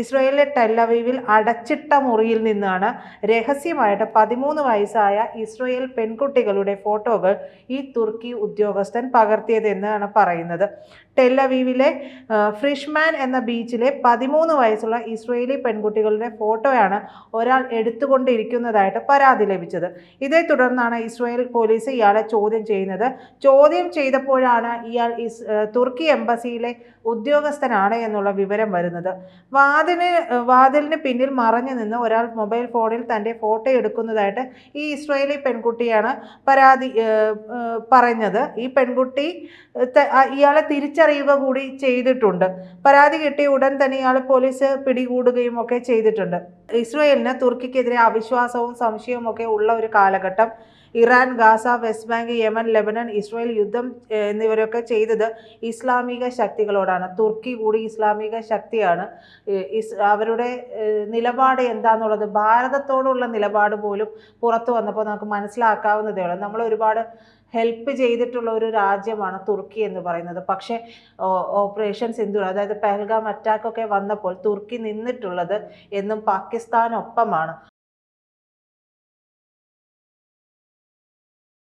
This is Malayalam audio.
ഇസ്രയേലിലെ ടെല്ലവീവിൽ അടച്ചിട്ട മുറിയിൽ നിന്നാണ് രഹസ്യമായിട്ട് പതിമൂന്ന് വയസ്സായ ഇസ്രയേൽ പെൺകുട്ടികളുടെ ഫോട്ടോകൾ ഈ തുർക്കി ഉദ്യോഗസ്ഥൻ പകർത്തിയതെന്നാണ് പറയുന്നത്. ടെല്ലവീവിലെ ഫ്രിഷ്മാൻ എന്ന ബീച്ചിലെ പതിമൂന്ന് വയസ്സുള്ള ഇസ്രയേലി പെൺകുട്ടികളുടെ ഫോട്ടോയാണ് ഒരാൾ എടുത്തുകൊണ്ടിരിക്കുന്നതായിട്ട് പരാതി ലഭിച്ചത്. ഇതേ തുടർന്നാണ് ഇസ്രയേൽ പോലീസ് ഇയാളെ ചോദ്യം ചെയ്യുന്നത്. ചോദ്യം ചെയ്തപ്പോഴാണ് ഇയാൾ തുർക്കി എംബസിയിലെ ഉദ്യോഗസ്ഥനാണ് എന്നുള്ള വിവരം വരുന്നത്. വാതിന് വാതിലിന് പിന്നിൽ മറഞ്ഞു നിന്ന് ഒരാൾ മൊബൈൽ ഫോണിൽ തന്റെ ഫോട്ടോ എടുക്കുന്നതായിട്ട് ഈ ഇസ്രയേലി പെൺകുട്ടിയാണ് പരാതി പറഞ്ഞത് ഈ പെൺകുട്ടി ഇയാളെ തിരിച്ചറിയുക കൂടി ചെയ്തിട്ടുണ്ട്. പരാതി കിട്ടിയ ഉടൻ തന്നെ ഇയാൾ പോലീസ് പിടികൂടുകയും ഒക്കെ ചെയ്തിട്ടുണ്ട്. ഇസ്രയേലിന് തുർക്കിക്കെതിരെ അവിശ്വാസവും സംശയവും ഒക്കെ ഉള്ള ഒരു കാലഘട്ടം Iran Gaza West Bank Yemen Lebanon Israel യുദ്ധം എന്നിവരൊക്കെ ചെയ്തത് ഇസ്ലാമിക ശക്തികളോടാണ്. തുർക്കി കൂടി ഇസ്ലാമിക ശക്തിയാണ്. അവരുടെ നിലപാട് എന്താണെന്നുള്ളത് ഭാരതത്തോടുള്ള നിലപാട് പോലും പുറത്തു വന്നപ്പോൾ നമുക്ക് മനസ്സിലാക്കാവുന്നതേ ഉള്ളൂ. നമ്മൾ ഒരുപാട് ഹെൽപ്പ് ചെയ്തിട്ടുള്ള ഒരു രാജ്യമാണ് തുർക്കി എന്ന് പറയുന്നത്. പക്ഷേ ഓപ്പറേഷൻ സിന്ധു അതായത് പെഹൽഗാം അറ്റാക്കൊക്കെ വന്നപ്പോൾ തുർക്കി നിന്നിട്ടുള്ളത് എന്നും പാകിസ്ഥാനൊപ്പമാണ്.